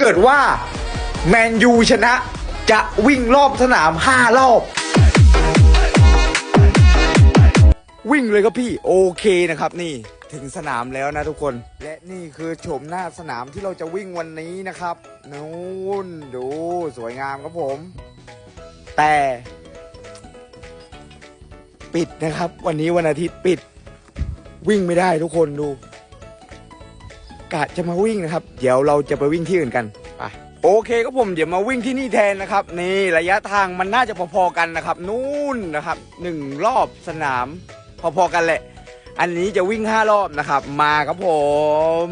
เกิดว่าแมนยูชนะจะวิ่งรอบสนาม 5 รอบ วิ่งเลยครับพี่โอเคนะครับนี่ถึงสนามแล้วนะทุกคน และนี่คือโฉมหน้าสนามที่เราจะวิ่งวันนี้นะครับนู่นดูสวยงามครับผม แต่ ปิดนะครับ วันนี้วันอาทิตย์ปิด วิ่งไม่ได้ทุกคนดู กะจะมาวิ่งนะครับ เดี๋ยวเราจะไปวิ่งที่อื่นกันไปโอเคครับผมเดี๋ยวมาวิ่งที่นี่แทนนะครับ นี่ระยะทางมันน่าจะพอๆกันนะครับ นู่นนะครับหนึ่งรอบสนาม พอๆกันแหละ อันนี้จะวิ่งห้ารอบนะครับ มาครับผม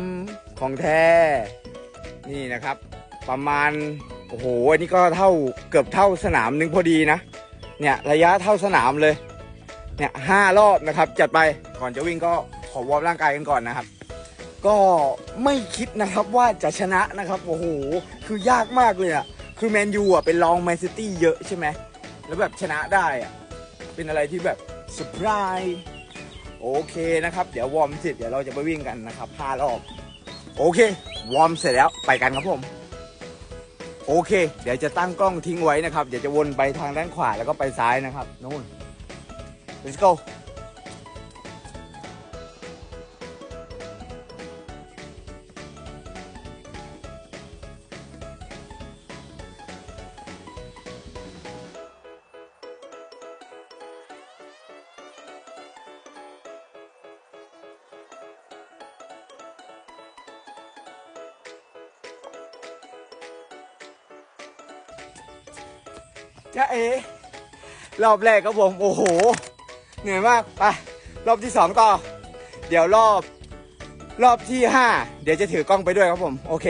ของแท้นี่นะครับ ประมาณโอ้โหอันนี้ก็เท่าเกือบเท่าสนามหนึ่งพอดีนะ เนี่ยระยะเท่าสนามเลย เนี่ยห้ารอบนะครับ จัดไปก่อนจะวิ่งก็ขอวอร์มร่างกายกันก่อนนะครับ ก็ไม่คิดนะครับว่าจะชนะนะครับโอ้โหคือยากมากเลยอะคือแมนยูอะเป็นรองแมนซิตี้เยอะใช่ไหมแล้วแบบชนะได้อะเป็นอะไรที่แบบเซอร์ไพรส์โอเคนะครับ เดี๋ยววอร์มเสร็จเดี๋ยวเราจะไปวิ่งกันนะครับห้ารอบโอเควอร์มเสร็จแล้วไปกันครับผม โอเค เดี๋ยวจะตั้งกล้องทิ้งไว้นะครับ เดี๋ยวจะวนไปทางด้านขวาแล้วก็ไปซ้ายนะครับนู่น let's go จ้าเอรอบแรกครับผมโอ้โห เหนื่อยมากไปรอบที่สองต่อ เดี๋ยวรอบ รอบที่ห้าเดี๋ยวจะถือกล้องไปด้วยครับผม โอเค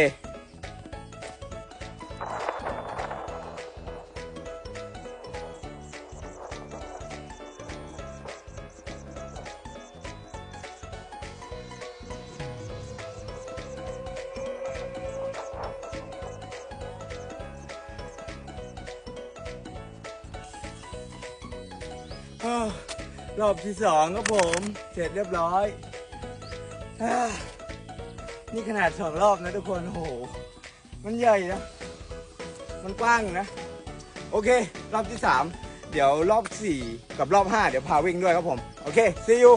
รอบที่สองครับผม เสร็จเรียบร้อยอนี่ขนาดสองรอบนะทุกคนโอ้โห มันใหญ่นะ มันกว้างนะ โอเค รอบที่สาม เดี๋ยวรอบสี่กับรอบห้าเดี๋ยวพาวิ่งด้วยครับผม โอเค see you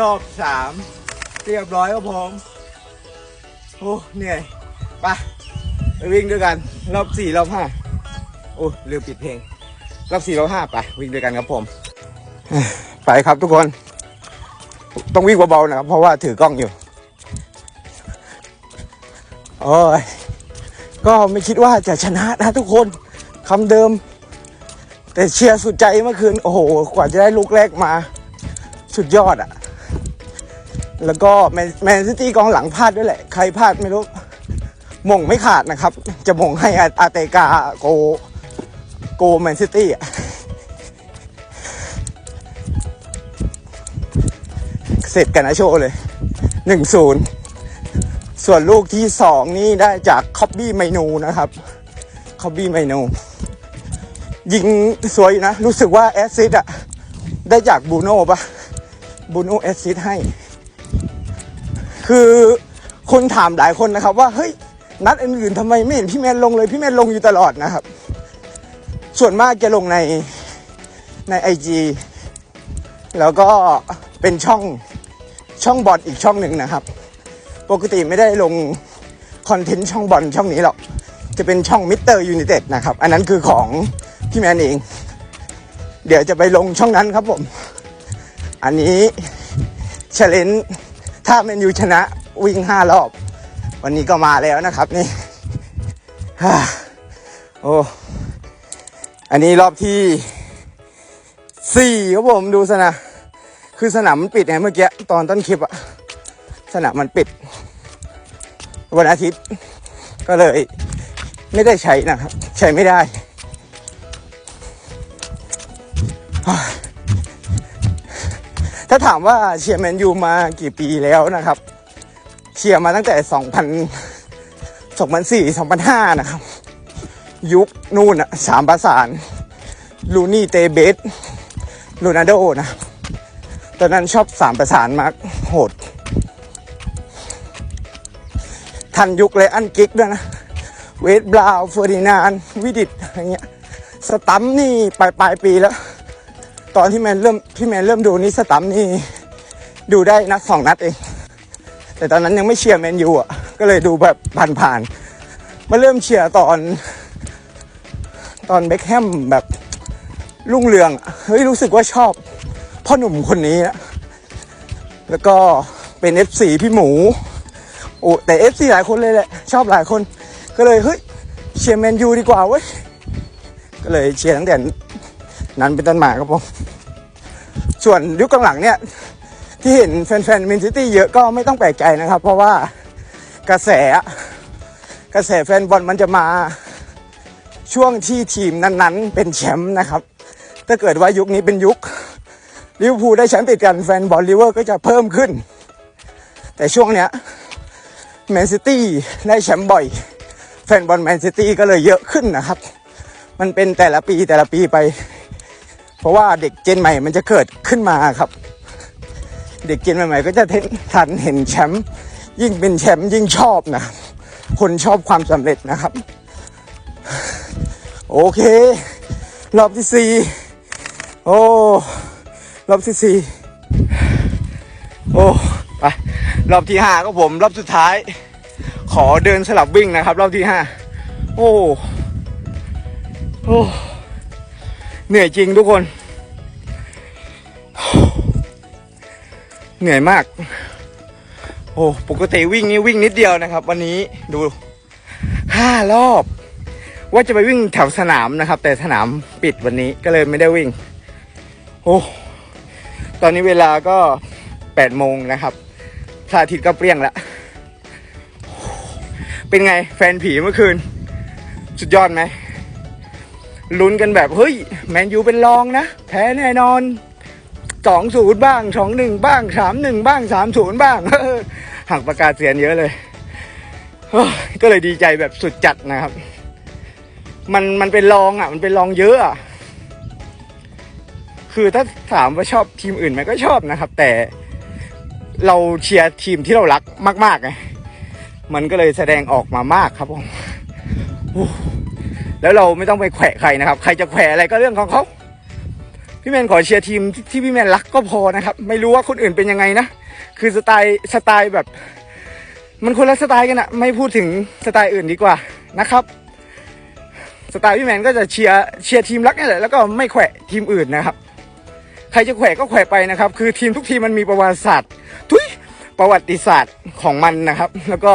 รอบสามเรียบร้อยครับผมโอ้เหนื่อยไปไปวิ่งด้วยกัน รอบสี่รอบห้าโอ้ลืมปิดเพลง รอบสี่รอบห้าไปวิ่งด้วยกันครับผม ไปครับทุกคน ต้องวิ่งเบาๆนะครับเพราะว่าถือกล้องอยู่โอ้ยก็ไม่คิดว่าจะชนะนะทุกคนคำเดิม แต่เชียร์สุดใจเมื่อคืน โอ้โห กว่าจะได้ลูกแรกมา สุดยอดอะ แล้วก็แมนซิตี้กองหลังพลาดด้วยแหละ ใครพลาดไม่รู้หม่งไม่ขาดนะครับ จะหม่งให้อาเตกาโกโกแมนซิตี้เสร็จกันนะโชว์เลยหนึ่งศูนย์ส่วนลูกที่สองนี่ได้จากคอบบี้ไมนูนะครับคอบบี้ไมนูยิงสวยนะ รู้สึกว่าแอสซิดอะได้จากบูโน่ปะบูโน่แอสซิดให้ คือคนถามหลายคนนะครับ ว่าเฮ้ยนัดอื่นๆทำไมไม่เห็นพี่แมนลงเลยพี่แมนลงอยู่ตลอดนะครับ ส่วนมากจะลงในในไอจีแล้วก็เป็นช่องช่องบอลอีกช่องหนึ่งนะครับ ปกติไม่ได้ลงคอนเทนต์ช่องบอลช่องนี้หรอกจะเป็นช่องมิสเตอร์ยู i นเต็ดนะครับ อันนั้นคือของพี่แมนเอง เดี๋ยวจะไปลงช่องนั้นครับผม อันนี้เชลเลน ถ้าแมนยูชนะวิ่งห้ารอบ วันนี้ก็มาแล้วนะครับนี่ฮ่าโอ้อันนี้รอบที่สี่ครับผมดูสนะคือสนามมันปิดไงเมื่อกี้ตอนต้นคลิปอะสนามมันปิด วันอาทิตย์ ก็เลย ไม่ได้ใช้นะครับ ใช้ไม่ได้ ถ้าถามว่าเชียร์แมนยูมากี่ปีแล้วนะครับ เชียร์มาตั้งแต่ 2000 2004 2005 นะครับ ยุคนู่นอะสามประสานลูนี่เตเบสโรนัลโดนะตอนนั้นชอบสามประสานมากโหด ทันยุคเลยอันกิกด้วยนะ เวทบราวเฟอร์ดินาน วิดิตอะไรเงี้ย สตัมนี่ปลายปลายปีแล้ว ตอนที่แมนเริ่มที่แมนเริ่มดูนี่สตัมนี่ดูได้นัดสองนัดเอง แต่ตอนนั้นยังไม่เชียร์แมนยูอะ ก็เลยดูแบบผ่านๆมาเริ่มเชียร์ตอน ตอนเบคแฮมแบบรุ่งเรืองเฮ้ยรู้สึกว่าชอบพ่อหนุ่มคนนี้อะแล้วก็เป็น FC พี่หมูโอ้แต่ FC หลายคนเลยแหละชอบหลายคน ก็เลยเฮ้ยเชียร์แมนยูดีกว่าเว้ยก็เลยเชียร์ตั้งแต่ นั้นเป็นต้นมาครับผมส่วนยุคหลังๆเนี่ยที่เห็นแฟนๆแมนซิตี้เยอะก็ไม่ต้องแปลกใจนะครับ เพราะว่ากระแสะกระแสแฟนบอลมันจะมาช่วงที่ทีมนั้นๆ เป็นแชมป์นะครับ ถ้าเกิดว่ายุคนี้เป็นยุคลิเวอร์พูลได้แชมป์ติดกันแฟนบอลลิเวอร์ก็จะเพิ่มขึ้น แต่ช่วงเนี้ยแมนซิตี้ได้แชมป์บ่อย แฟนบอลแมนซิตี้ก็เลยเยอะขึ้นนะครับ มันเป็นแต่ละปีแต่ละปีไป ราะว่าเด็กเจนใหม่มันจะเกิดขึ้นมาครับ เด็กเจนใหม่ๆก็จะทนทันเห็นแชมป์ยิ่งเป็นแชมป์ยิ่งชอบนะคนชอบความสำเร็จนะครับ โอเค รอบที่สี่โอ้รอบที่สี่โอ้ไปรอบที่ห้าก็ผม รอบสุดท้าย ขอเดินสลับวิ่งนะครับ รอบที่ห้าโอ้โอ้ เหนื่อยจริงทุกคน เหนื่อยมาก โอ้ปกติวิ่งนี่วิ่งนิดเดียวนะครับ วันนี้ดูห้ารอบ ว่าจะไปวิ่งแถวสนามนะครับ แต่สนามปิดวันนี้ก็เลยไม่ได้วิ่ง โอ้ตอนนี้เวลาก็แปดโมงนะครับพระอาทิตย์ก็เปรี้ยงแล้วเป็นไงแฟนผีเมื่อคืน สุดยอดไหม ลุ้นกันแบบเฮ้ยแมนยูเป็นรองนะ แพ้แน่นอนสองศูนย์บ้างสองหนึ่งบ้างสามหนึ่งบ้างสามศูนย์บ้างหักประกาศเสียนเยอะเลยเฮ้ยก็เลยดีใจแบบสุดจัดนะครับ มันมันเป็นรองอะ มันเป็นรองเยอะอะคือถ้าถามว่าชอบทีมอื่นไหมก็ชอบนะครับ แต่เราเชียร์ทีมที่เรารักมากๆไงมันก็เลยแสดงออกมามากครับผมโอ้ แล้วเราไม่ต้องไปแขวะใครนะครับ ใครจะแขวะอะไรก็เรื่องของเขาพี่แมนขอเชียร์ทีมที่พี่แมนรักก็พอนะครับ ไม่รู้ว่าคนอื่นเป็นยังไงนะ คือสไตล์สไตล์แบบ มันคนละสไตล์กันอะไม่พูดถึงสไตล์อื่นดีกว่านะครับ สไตล์พี่แมนก็จะเชียร์เชียร์ทีมรักนี่แหละแล้วก็ไม่แขวะทีมอื่นนะครับ ใครจะแขวะก็แขวะไปนะครับ คือทีมทุกทีมมันมีประวัติศาสตร์ทุยประวัติศาสตร์ของมันนะครับ แล้วก็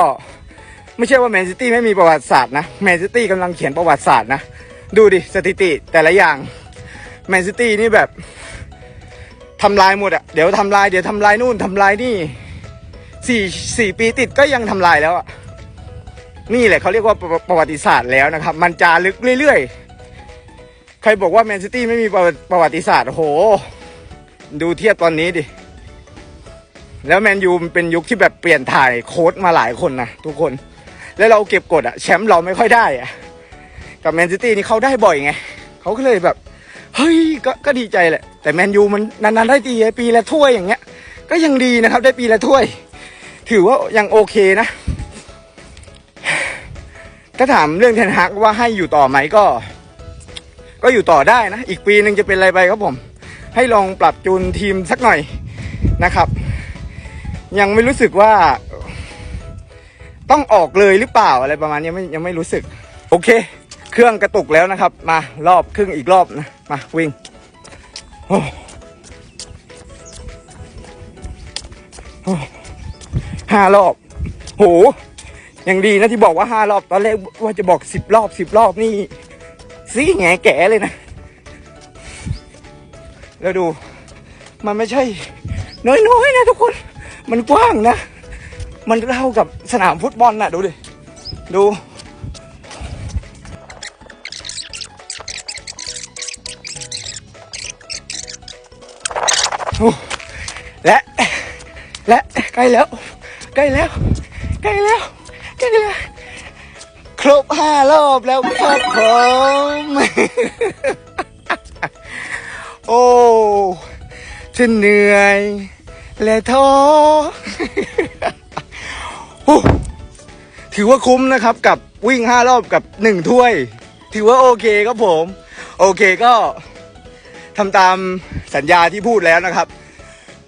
ไม่ใช่ว่าแมนซิตี้ไม่มีประวัติศาสตร์นะแมนซิตี้กำลังเขียนประวัติศาสตร์นะ ดูดิสถิติแต่ละอย่างแมนซิตี้นี่แบบทำลายหมดอะเดี๋ยวทำลายเดี๋ยวทำลายนู่นทำลายนี่สี่สี่ปีติดก็ยังทำลายแล้วอะนี่แหละเขาเรียกว่าประประวัติศาสตร์แล้วนะครับ มันจารึกเรื่อยๆ ใครบอกว่าแมนซิตี้ไม่มีประวัติประวัติศาสตร์โห ดูเทียบตอนนี้ดิ แล้วแมนยูมันเป็นยุคที่แบบเปลี่ยนถ่ายโค้ดมาหลายคนนะทุกคน แล้วเราเก็บกดอะแชมป์เราไม่ค่อยได้อะกับแมนซิตี้นี่เขาได้บ่อยไงเขาก็เลยแบบ เฮ้ยก็ก็ดีใจแหละ แต่แมนยูมันนานๆได้ตีปีละถ้วยอย่างเงี้ย ก็ยังดีนะครับ ได้ปีละถ้วย ถือว่ายังโอเคนะ ถ้าถามเรื่องเทนฮักว่าให้อยู่ต่อไหมก็ ก็อยู่ต่อได้นะ อีกปีหนึ่งจะเป็นอะไรไปครับผม ให้ลองปรับจูนทีมสักหน่อยนะครับ ยังไม่รู้สึกว่า ต้องออกเลยหรือเปล่าอะไรประมาณนี้ยังไม่ยังไม่รู้สึก โอเค เครื่องกระตุกแล้วนะครับ มารอบครึ่งอีกรอบนะมาวิ่งโอ้ห้ารอบ โหยังดีนะที่บอกว่าห้ารอบตอนแรกว่าจะบอกสิบรอบสิบรอบนี่ซี่แงแก่เลยนะ แล้วดู มันไม่ใช่ น้อยๆนะทุกคน มันกว้างนะ มันเท่ากับสนามฟุตบอลน่ะ ดูดิ ดู และ และใกล้แล้ว ใกล้แล้ว ใกล้แล้ว ใกล้แล้ว ครบห้ารอบแล้วครับผมโอ้ฉันเหนื่อย และท้อ ถือว่าคุ้มนะครับกับวิ่งห้ารอบกับหนึ่งถ้วย ถือว่าโอเคครับผม โอเคก็ทำตามสัญญาที่พูดแล้วนะครับ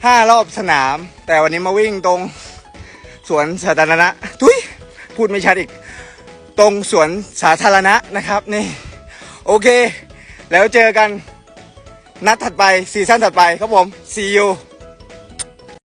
ห้ารอบสนาม แต่วันนี้มาวิ่งตรงสวนสาธารณะทุยพูดไม่ชัดอีก ตรงสวนสาธารณะนะครับนี่โอเค แล้วเจอกันนัดถัดไปซีซั่นถัดไปครับผม see you